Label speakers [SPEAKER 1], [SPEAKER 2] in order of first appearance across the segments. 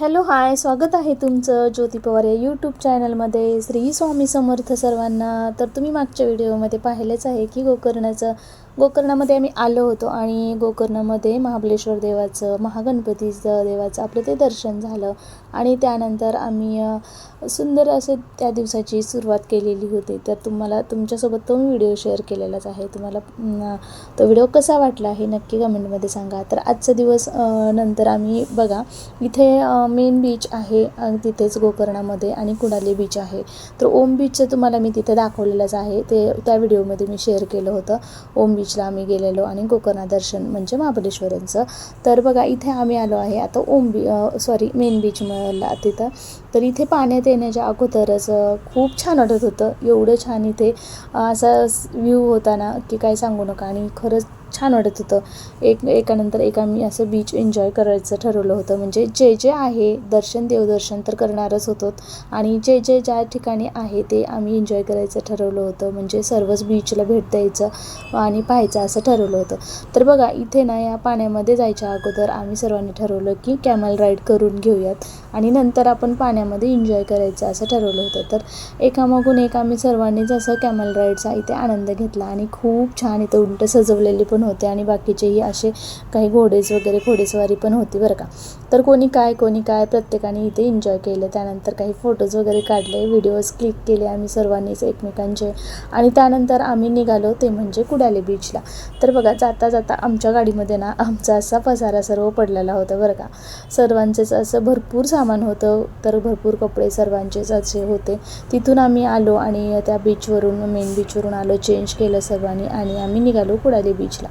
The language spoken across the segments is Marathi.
[SPEAKER 1] हॅलो हाय स्वागत आहे तुमचं ज्योती पवार या यूट्यूब चॅनलमध्ये श्री स्वामी समर्थ सर्वांना. तर तुम्ही मागच्या व्हिडिओमध्ये पाहिलेच आहे की गोकर्णाचं गोकर्णामध्ये आम्ही आलो होतो आणि गोकर्णामध्ये महाबळेश्वर देवाचं महागणपतीचं देवाचं आपलं ते दर्शन झालं. आणि त्यानंतर आम्ही सुंदर असं त्या दिवसाची सुरुवात केलेली होती. तर तुम्हाला तुमच्यासोबत तो मी व्हिडिओ शेअर केलेलाच आहे. तुम्हाला तो व्हिडिओ कसा वाटला हे नक्की कमेंटमध्ये सांगा. तर आजचा दिवस नंतर आम्ही बघा इथे मेन बीच आहे तिथेच गोकर्णामध्ये आणि कुडाली बीच आहे. तर ओम बीचचं तुम्हाला मी तिथे दाखवलेलंच आहे. ते त्या व्हिडिओमध्ये मी शेअर केलं होतं. ओम बीच बीचला आम्ही गेलेलो आणि कोकणा दर्शन म्हणजे महाबळेश्वरांचं. तर बघा इथे आम्ही आलो आहे. आता ओम बी सॉरी मेन बीच मला तिथं. तर इथे पाण्यात येण्याच्या अगोदरच खूप छान वाटत होतं. एवढं छान इथे असा व्ह्यू होता ना की काय सांगू नका. आणि खरंच छान वाटत होतं. एक एकानंतर एक आम्ही असं बीच एन्जॉय करायचं ठरवलं होतं. म्हणजे जे जे आहे दर्शन देवदर्शन तर करणारच होतो. आणि जे जे ज्या ठिकाणी आहे ते आम्ही एन्जॉय करायचं ठरवलं होतं. म्हणजे सर्वच बीचला भेट द्यायचं आणि पाहायचं असं ठरवलं होतं. तर बघा इथे ना या पाण्यामध्ये जायच्या अगोदर आम्ही सर्वांनी ठरवलं की कॅमल राईड करून घेऊयात. आणि नंतर आपण पाण्यामध्ये एन्जॉय करायचं असं ठरवलं होतं. तर एकामागून एक आम्ही सर्वांनीच असं कॅमल राईडचा इथे आनंद घेतला आणि खूप छान इथं उंट सजवलेली पण पण होते आणि बाकीचेही असे काही घोडेज वगैरे घोडेस्वारी पण होती बरं का. तर कोणी काय कोणी काय प्रत्येकाने इथे एन्जॉय केलं. त्यानंतर काही फोटोज वगैरे काढले व्हिडिओज क्लिक केले आम्ही सर्वांनीच एकमेकांचे. आणि त्यानंतर आम्ही निघालो ते म्हणजे कुडाले बीचला तर बघा जाता जाता आमच्या गाडीमध्ये ना आमचा असा पसारा सर्व पडलेला होता बरं का. सर्वांचेच असं भरपूर सामान होतं तर भरपूर कपडे सर्वांचेच असे होते. तिथून आम्ही आलो आणि त्या बीचवरून मेन बीचवरून आलो चेंज केलं सर्वांनी आणि आम्ही निघालो कुडाली बीचला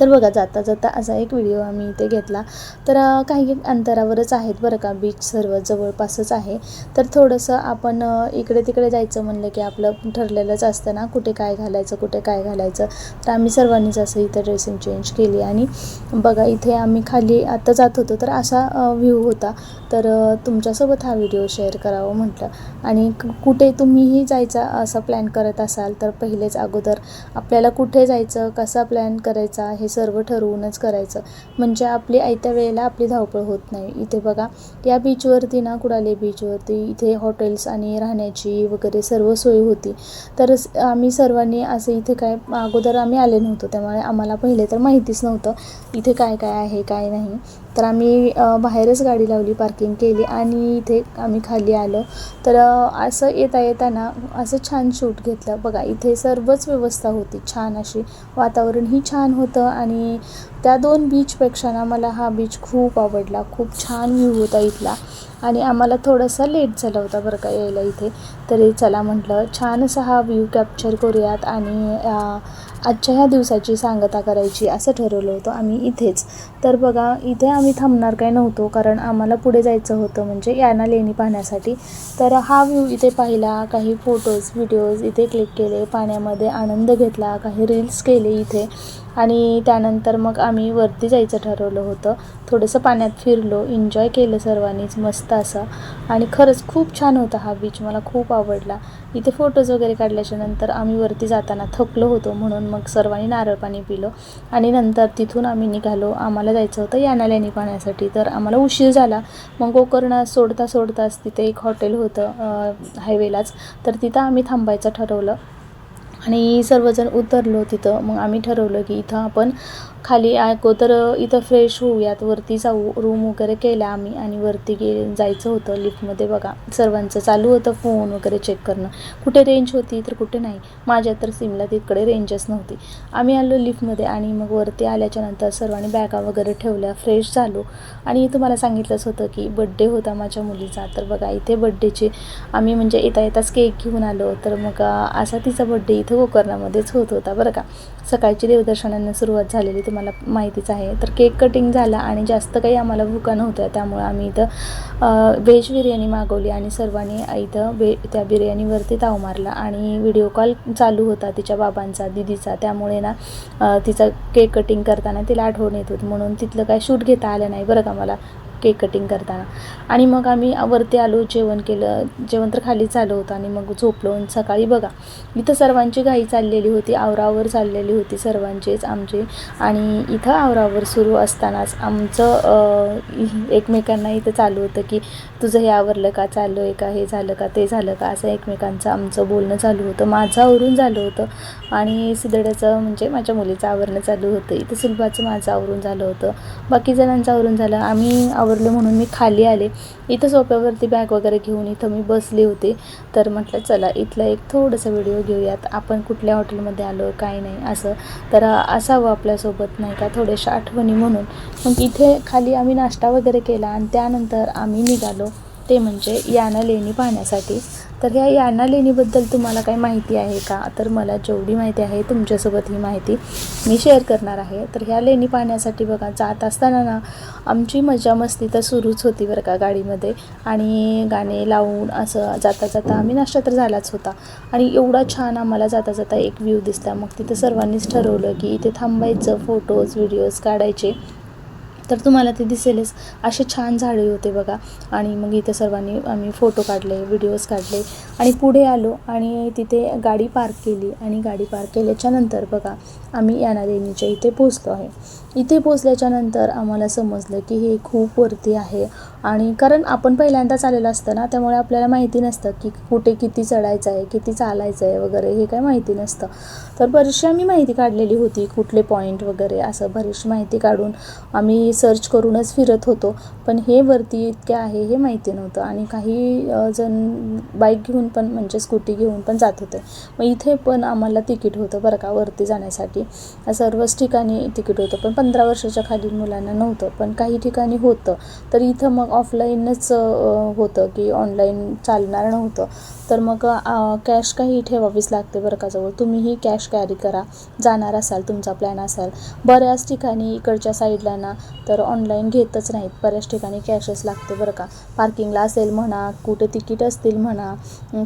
[SPEAKER 1] तर बघा जाता जाता असा एक व्हिडिओ आम्ही इथे घेतला. तर काही अंतरावरच आहेत बरं का बीच सर्व जवळपासच आहे. तर थोडंसं आपण इकडे तिकडे जायचं म्हणलं की आपलं ठरलेलंच असतं ना कुठे काय घालायचं कुठे काय घालायचं. तर आम्ही सर्वांनीच असं इथं ड्रेसिंग चेंज केली आणि बघा इथे आम्ही खाली आता जात होतो तर असा व्ह्यू होता. तर तुमच्यासोबत हा व्हिडिओ शेअर करावं म्हटलं. आणि कुठे तुम्हीही जायचा असा प्लॅन करत असाल तर पहिलेच अगोदर आपल्याला कुठे जायचं कसा प्लॅन करायचा हे सर्व ठरवूनच करायचं. म्हणजे आपली आयत्या वेळेला आपली धावपळ होत नाही. इथे बघा या बीचवरती ना कुडाले बीचवरती इथे हॉटेल्स आणि राहण्याची वगैरे सर्व सोय होती. तर आम्ही सर्वांनी असं इथे काय अगोदर आम्ही आले नव्हतो. त्यामुळे आम्हाला पहिले तर माहितीच नव्हतं इथे काय काय आहे काय नाही. तर आम्ही बाहेरच गाडी लावली पार्किंग केली आणि इथे आम्ही खाली आलो. तर असं येता येताना असं छान शूट घेतलं. बघा इथे सर्वच व्यवस्था होती. छान अशी वातावरणही छान होतं आणि त्या दोन बीचपेक्षा ना मला हा बीच खूप आवडला. खूप छान व्ह्यू होता इथला. आणि आम्हाला थोडासा लेट झाला होता बरं का यायला इथे. तरी चला म्हटलं छान असा हा व्ह्यू कॅप्चर करूयात आणि आजच्या ह्या दिवसाची सांगता करायची असं ठरवलं होतं आम्ही इथेच. तर बघा इथे आम्ही थांबणार काय नव्हतो कारण आम्हाला पुढे जायचं होतं म्हणजे याना लेणी पाहण्यासाठी. तर हा व्ह्यू इथे पाहिला काही फोटोज व्हिडिओज इथे क्लिक केले पाण्यामध्ये आनंद घेतला काही रील्स केले इथे. आणि त्यानंतर मग आम्ही वरती जायचं ठरवलं होतं. थोडंसं पाण्यात फिरलो एन्जॉय केलं सर्वांनीच मस्त असं. आणि खरंच खूप छान होता हा बीच मला खूप आवडला. इथे फोटोज वगैरे काढल्याच्या नंतर आम्ही वरती जाताना थकलो होतो म्हणून मग सर्वांनी नारळ पाणी पिलो. आणि नंतर तिथून आम्ही निघालो. आम्हाला जायचं होतं यानाल्यानी पाण्यासाठी. तर आम्हाला उशीर झाला. मग गोकर्ण सोडता सोडताच तिथे एक हॉटेल होतं हायवेलाच तर तिथं आम्ही थांबायचं ठरवलं. आणि सर्वजण उतरलो तिथं. मग आम्ही ठरवलं की इथं आपण खाली अगोदर इथं फ्रेश होऊयात. वरती जाऊ रूम वगैरे केला आम्ही आणि वरती गे जायचं होतं लिफ्टमध्ये बघा. सर्वांचं चालू होतं फोन वगैरे चेक करणं. कुठे रेंज होती तर कुठे नाही. माझ्या तर सिमला तिकडे रेंजच नव्हती. आम्ही आलो लिफ्टमध्ये आणि मग वरती आल्याच्यानंतर सर्वांनी बॅगा वगैरे ठेवल्या फ्रेश झालो. आणि तुम्हाला सांगितलंच होतं की बड्डे होता माझ्या मुलीचा. तर बघा इथे बड्डेचे आम्ही म्हणजे येता येताच केक घेऊन आलो. तर मग असा तिचा बड्डे इथं गोकर्णामध्येच होत होता बरं का. सकाळची देवदर्शनानं सुरुवात झालेली तुम्हाला माहितीच आहे. तर केक कटिंग झाला आणि जास्त काही आम्हाला भुका नव्हत्या. त्यामुळे आम्ही इथं व्हेज बिर्याणी मागवली आणि सर्वांनी इथं बे त्या बिर्याणीवरती ताव मारला आणि व्हिडिओ कॉल चालू होता तिच्या बाबांचा दिदीचा. त्यामुळे ना तिचा केक कटिंग करताना तिला आठवण येत होती. म्हणून तिथलं काय शूट घेता आलं नाही बरं का मला. केक कटिंग करताना. आणि मग आम्ही वरती आलो जेवण केलं जेवण तर खाली चालू होतं आणि मग झोपलो. आणि सकाळी बघा इथं सर्वांची घाई चाललेली होती आवरावर चाललेली होती सर्वांचीच आमची. आणि इथं आवरावर सुरू असतानाच आमचं एकमेकांना इथं चालू होतं की तुझं हे आवरलं का? चालू आहे का? हे झालं का? ते झालं का? असं एकमेकांचं आमचं बोलणं चालू होतं. माझं आवरून झालं होतं. आणि सिदड्याचं म्हणजे माझ्या मुलीचं आवरणं चालू होतं. इथं सुलभाचं माझं आवरून झालं होतं. बाकी जणांचं आवरून झालं. आम्ही आवरलं म्हणून मी खाली आले. इथं सोप्यावरती बॅग वगैरे घेऊन इथं मी बसले होते. तर म्हटलं चला इथला एक थोडंसं व्हिडिओ घेऊयात. आपण कुठल्या हॉटेलमध्ये आलो काय नाही असं. तर असावं आपल्यासोबत नाही का थोड्याशा आठवणी म्हणून. मग इथे खाली आम्ही नाश्ता वगैरे केला आणि त्यानंतर आम्ही निघालो. ते म्हणजे याना लेणी पाहण्यासाठी. तर ह्या याना लेणीबद्दल तुम्हाला काही माहिती आहे का? तर मला जेवढी माहिती आहे तुमच्यासोबत ही माहिती मी शेअर करणार आहे. तर ह्या लेणी पाहण्यासाठी बघा जात असताना ना आमची मजा मस्ती तर सुरूच होती बरं का गाडीमध्ये. आणि गाणे लावून असं जाता जाता आम्ही नाश्ता तर झालाच होता. आणि एवढा छान आम्हाला जाता जाता एक व्ह्यू दिसला. मग तिथं सर्वांनीच ठरवलं की इथे थांबायचं फोटोज व्हिडिओज काढायचे. तर तुम्हाला ते दिसेलच. असे छान झाडे होते बघा. आणि मग इथे सर्वांनी आम्ही फोटो काढले व्हिडिओज काढले. आणि पुढे आलो आणि तिथे गाडी पार्क केली. आणि गाडी पार्क केल्याच्यानंतर बघा आम्ही यानादेवीच्या इथे पोचलो आहे. इथे पोचल्याच्यानंतर आम्हाला समजलं की हे खूप वरती आहे. आणि कारण आपण पहिल्यांदाच आलेलं असतं ना त्यामुळे आपल्याला माहिती नसतं की कुठे किती चढायचं आहे किती चालायचं आहे वगैरे हे काय माहिती नसतं. तर बरीचशी आम्ही माहिती काढलेली होती कुठले पॉईंट वगैरे असं बरीचशी माहिती काढून आम्ही सर्च करूनच फिरत होतो. पण हे वरती इतके आहे हे माहिती नव्हतं. आणि काही जण बाईक घेऊन पण म्हणजे स्कूटी घेऊन पण जात होते. मग इथे पण आम्हाला तिकीट होतं बरं का वरती जाण्यासाठी. सर्वच ठिकाणी तिकीट होतं. पण पंधरा वर्षाच्या खालील मुलांना नव्हतं. पण काही ठिकाणी होतं. तर इथं मग ऑफलाईनच होतं की ऑनलाईन चालणार नव्हतं. तर मग कॅश काही ठेवावीच लागते बरं का जवळ. तुम्हीही कॅश कॅरी करा. जाणार असाल तुमचा प्लॅन असाल. बऱ्याच ठिकाणी इकडच्या साईडला ना तर ऑनलाईन घेतच नाहीत. बऱ्याच ठिकाणी कॅशच लागते बरं का. पार्किंगला असेल म्हणा कुठे तिकीट असतील म्हणा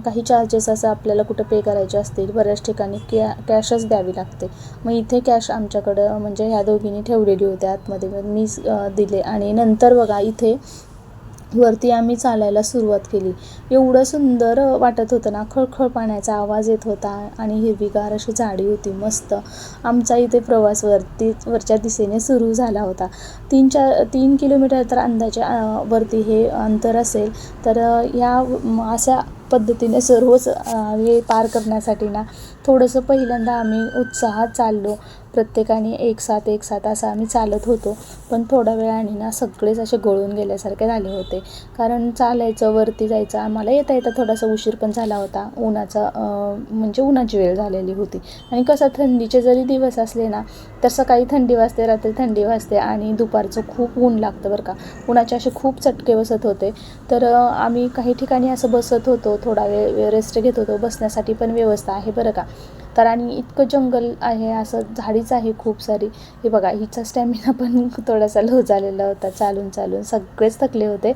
[SPEAKER 1] काही चार्जेस असं आपल्याला कुठं पे करायचे असतील बऱ्याच ठिकाणी कॅ कॅशच द्यावी लागते. मग इथे कॅश आमच्याकडं म्हणजे ह्या दोघींनी ठेवलेली होती आतमध्ये. मी दिले. आणि नंतर बघा इथे वरती आम्ही चालायला सुरुवात केली. एवढं सुंदर वाटत होतं ना खळखळ पाण्याचा आवाज येत होता आणि हिरवीगार अशी झाडी होती मस्त. आमचा इथे प्रवास वरती वरच्या दिशेने सुरू झाला होता. तीन चार तीन किलोमीटर तर अंदाजे वरती हे अंतर असेल तर या ह्या अशा पद्धतीने सर्वच हे पार करण्यासाठी ना थोडंसं पहिल्यांदा आम्ही उत्साहात चाललो. प्रत्येकाने एक साथ एक साथ असं आम्ही चालत होतो. पण थोड्या वेळाने ना सगळेच असे गळून गेल्यासारखे झाले होते. कारण चालायचं वरती जायचं आम्हाला येता येता थोडासा उशीर पण झाला होता. उन्हाचा म्हणजे उन्हाची वेळ झालेली होती. आणि कसं थंडीचे जरी दिवस असले ना तर सकाळी थंडी वाजते रात्री थंडी वाजते आणि दुपारचं खूप ऊन लागतं बरं का. उन्हाचे असे खूप चटके बसत होते. तर आम्ही काही ठिकाणी असं बसत होतो थोडा वेळ रेस्ट घेत होतो. बसण्यासाठी पण व्यवस्था आहे बरं का. तर आणि इतकं जंगल आहे असं झाडीच आहे खूप सारी. हे बघा हिचा स्टॅमिना पण थोडासा लो झालेला होता चालून चालून सगळेच थकले होते.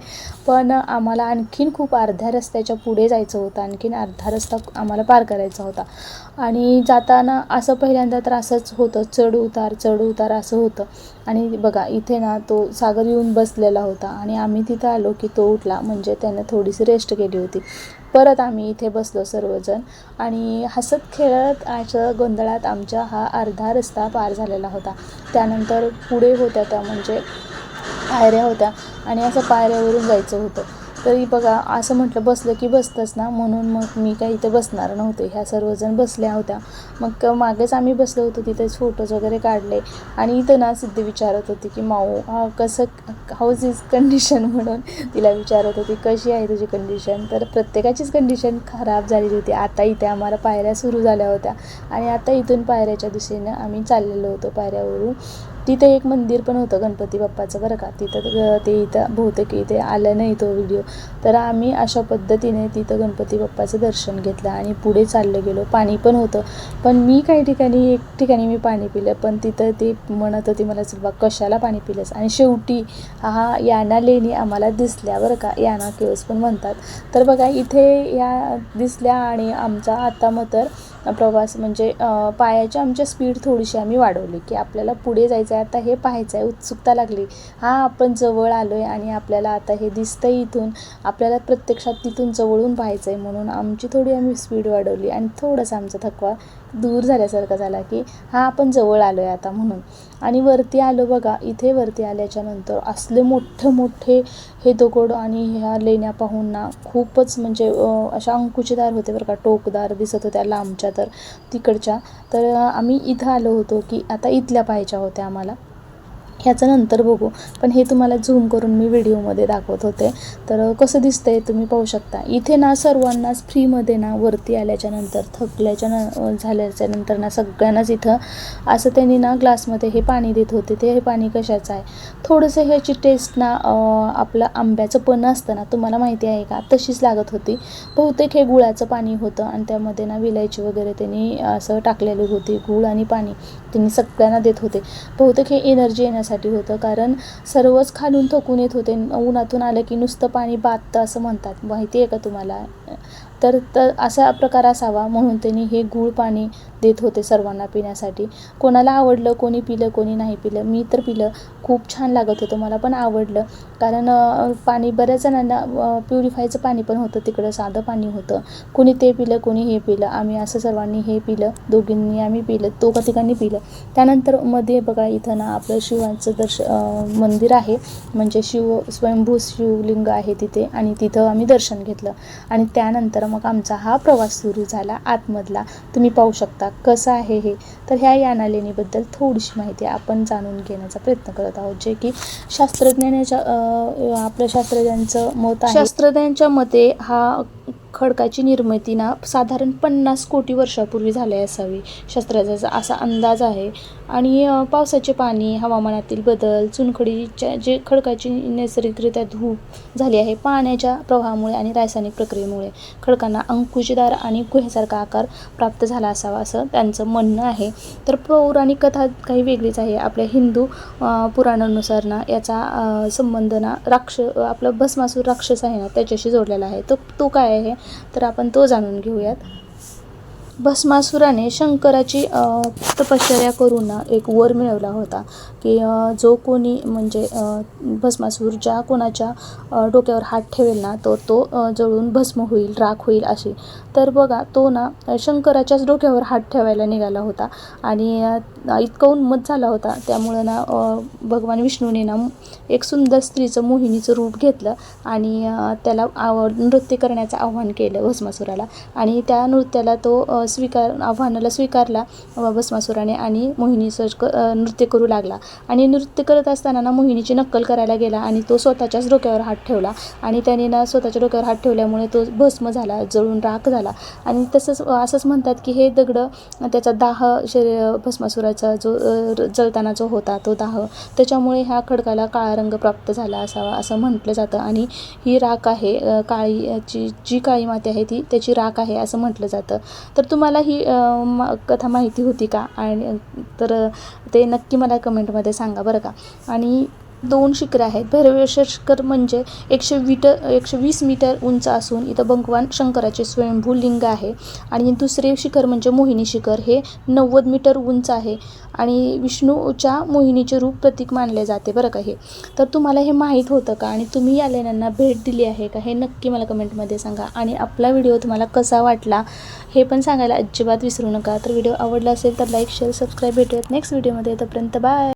[SPEAKER 1] पण आम्हाला आणखीन खूप अर्ध्या रस्त्याच्या पुढे जायचं होतं आणखीन अर्धा रस्ता आम्हाला पार करायचा होता. आणि जाताना असं पहिल्यांदा तर असंच होतं चढ उतार चढ उतार असं होतं. आणि बघा इथे ना तो सागर येऊन बसलेला होता आणि आम्ही तिथं आलो की तो उठला म्हणजे त्यानं थोडीशी रेस्ट केली होती. परत आम्ही इथे बसलो सर्वजण आणि हसत खेळत आजच्या गोंधळात आमच्या हा अर्धा रस्ता पार झालेला होता. त्यानंतर पुढे होत्या त्या म्हणजे पायऱ्या होत्या आणि असं पायऱ्यावरून जायचं होतं. तरी बघा असं म्हटलं बसलं की बसतंच ना. म्हणून मग मी काही इथं बसणार नव्हते. ह्या सर्वजण बसल्या होत्या. मग मागेच आम्ही बसलो होतो. तिथेच फोटोज वगैरे काढले. आणि इथं ना सिद्धी विचारत होती की माऊ हा कसं हाऊज इज कंडिशन म्हणून तिला विचारत होती कशी आहे तुझी कंडिशन तर प्रत्येकाचीच कंडिशन खराब झालेली होती. आता इथे आम्हाला पायऱ्या सुरू झाल्या होत्या. आणि आता इथून पायऱ्याच्या दिशेनं आम्ही चाललेलो होतो पायऱ्यावरून. तिथे एक मंदिर पण होतं गणपती बाप्पाचं बरं का? तिथं ते इथं बहुतेक इथे आलं नाही तो व्हिडिओ तर आम्ही अशा पद्धतीने तिथं गणपती बाप्पाचं दर्शन घेतलं आणि पुढे चाललं गेलो. पाणी पण होतं. पण मी काही ठिकाणी एक ठिकाणी मी पाणी पिलं पण तिथं ते म्हणत होती मला सुरुवात कशाला पाणी पिलंस? आणि शेवटी हा याना लेणी आम्हाला दिसल्या बरं का? याना केव्स पण म्हणतात. तर बघा इथे या दिसल्या आणि आमचा आता मग तर प्रवास म्हणजे पायाची पायाच्या आमच्या स्पीड थोडीशी आम्ही वाढवली की आपल्याला पुढे जायचं आहे आता हे पाहायचं आहे उत्सुकता लागली. हा आपण जवळ आलो आहे आणि आपल्याला आता हे दिसतंय इथून आपल्याला प्रत्यक्षात तिथून जवळून पाहायचं आहे म्हणून आमची थोडी आम्ही स्पीड वाढवली आणि थोडासा आमचा थकवा दूर झाल्यासारखा झाला की हा आपण जवळ आलो आहे आता म्हणून. आणि वरती आलो बघा इथे वरती आल्याच्यानंतर असले मोठे मोठे हे दगड आणि ह्या लेण्या पाहून ना खूपच म्हणजे अशा अंकुचीदार होते बरं का. टोकदार दिसत होत्या लांबच्या तर तिकडच्या. तर आम्ही इथं आलो होतो की आता इथल्या पाहायच्या होत्या आम्हाला. ह्याचं नंतर बघू. पण हे तुम्हाला झूम करून मी व्हिडिओमध्ये दाखवत होते. तर कसं दिसतंय तुम्ही पाहू शकता. इथे ना सर्वांनाच फ्रीमध्ये ना वरती आल्याच्यानंतर थकल्याच्या न झाल्याच्यानंतर ना सगळ्यांनाच इथं असं त्यांनी ना ग्लासमध्ये हे पाणी देत होते. ते हे पाणी कशाचं आहे? थोडंसं ह्याची टेस्ट ना आपलं आंब्याचं पण असतं ना तुम्हाला माहिती आहे का? तशीच लागत होती. बहुतेक हे गुळाचं पाणी होतं आणि त्यामध्ये ना विलायची वगैरे त्यांनी असं टाकलेली होती गुळ आणि पाणी त्यांनी सगळ्यांना देत होते. बहुतेक हे एनर्जी येण्यासाठी होतं. कारण सर्वच खालून थकून येत होते. उन्हातून आलं की नुसतं पाणी बाधतं असं म्हणतात. माहिती आहे का तुम्हाला? तर तर असा प्रकार असावा म्हणून त्यांनी हे गूळ पाणी देत होते सर्वांना पिण्यासाठी. कोणाला आवडलं कोणी पिलं कोणी नाही पिलं मी तर पिलं. खूप छान लागत होतं मला पण आवडलं. कारण पाणी बऱ्याच जणांना प्युरिफायचं पाणी पण होतं तिकडं साधं पाणी होतं. कोणी ते पिलं कोणी हे पिलं आम्ही असं सर्वांनी हे पिलं दोघींनी आम्ही पिलं दोघा ठिकाणी पिलं. त्यानंतरमध्ये बघा इथं ना आपलं शिवाचं दर्श मंदिर आहे. म्हणजे शिव स्वयंभू शिवलिंग आहे तिथे आणि तिथं आम्ही दर्शन घेतलं. आणि त्यानंतर मग आमचा हा प्रवास सुरू झाला आतमधला. तुम्ही पाहू शकता कसं आहे हे. तर ह्या यानालेणीबद्दल थोडीशी माहिती आपण जाणून घेण्याचा प्रयत्न करत आहोत. जे की शास्त्रज्ञानाच्या आपल्या शास्त्रज्ञांचं मत आहे. शास्त्रज्ञांच्या मते हा खडकाची निर्मिती ना साधारण पन्नास कोटी वर्षापूर्वी झाली असावी. शास्त्रज्ञाचा असा अंदाज आहे. आणि पावसाचे पाणी हवामानातील बदल चुनखडीच्या जे खडकाची नैसर्गिकरित्या धूप झाली आहे पाण्याच्या प्रवाहामुळे आणि रासायनिक प्रक्रियेमुळे खडकांना अंकुशदार आणि गुहेसारखा आकार प्राप्त झाला असावा असं त्यांचं म्हणणं आहे. तर पौराणिक कथा काही वेगळीच आहे. आपल्या हिंदू पुराणानुसार ना याचा संबंध ना राक्ष आपलं भस्मासूर राक्षस आहे ना त्याच्याशी जोडलेला आहे. तो तो काय आहे? तर आपण तो जाणून घेऊयात. भस्मासुराने शंकराची तपश्चर्या करून एक वर मिळवला होता की जो कोणी म्हणजे भस्मासूर ज्या कोणाच्या डोक्यावर हात ठेवेल ना तो तो जळून भस्म होईल राख होईल अशी. तर बघा तो ना शंकराच्याच डोक्यावर हात ठेवायला निघाला होता आणि इतका उन्मत झाला होता. त्यामुळं ना भगवान विष्णूने ना एक सुंदर स्त्रीचं मोहिनीचं रूप घेतलं आणि त्याला आवड नृत्य करण्याचं आव्हान केलं भस्मासुराला. आणि त्या नृत्याला तो स्वीकार आव्हानाला स्वीकारला. भस्मासुराने आणि मोहिनीचं क नृत्य करू लागला. आणि नृत्य करत असताना ना मोहिनीची नक्कल करायला गेला आणि तो स्वतःच्याच डोक्यावर हात ठेवला. आणि त्याने ना स्वतःच्या डोक्यावर हात ठेवल्यामुळे तो भस्म झाला जळून राख झाला. आणि तसंच असंच म्हणतात की हे दगड त्याचा दाह शरीर भस्मासुराचा जो जळताना जो होता तो दाह त्याच्यामुळे ह्या खडकाला काळा रंग प्राप्त झाला असावा असं म्हटलं जातं. आणि ही राख आहे काळीची जी काळी माती आहे ती त्याची राख आहे असं म्हटलं जातं. तर तुम्हाला ही कथा माहिती होती का? आणि तर ते नक्की मला कमेंटमध्ये सांगा बरं का? आणि दोन शिखरं आहेत. भैरवेश्वर शिखर म्हणजे एकशे वीटर एकशे वीस मीटर उंच असून इथं भगवान शंकराचे स्वयंभू लिंग आहे. आणि दुसरे शिखर म्हणजे मोहिनी शिखर. हे नव्वद मीटर उंच आहे आणि विष्णूच्या मोहिनीचे रूप प्रतीक मानले जाते बरं का हे. तर तुम्हाला हे माहीत होतं का? आणि तुम्ही या लेण्यांना भेट दिली आहे का? हे नक्की मला कमेंटमध्ये सांगा. आणि आपला व्हिडिओ तुम्हाला कसा वाटला हे पण सांगायला अजिबात विसरू नका. तर व्हिडिओ आवडला असेल तर लाईक शेअर सबस्क्राईब भेटूयात नेक्स्ट व्हिडिओमध्ये. तोपर्यंत बाय.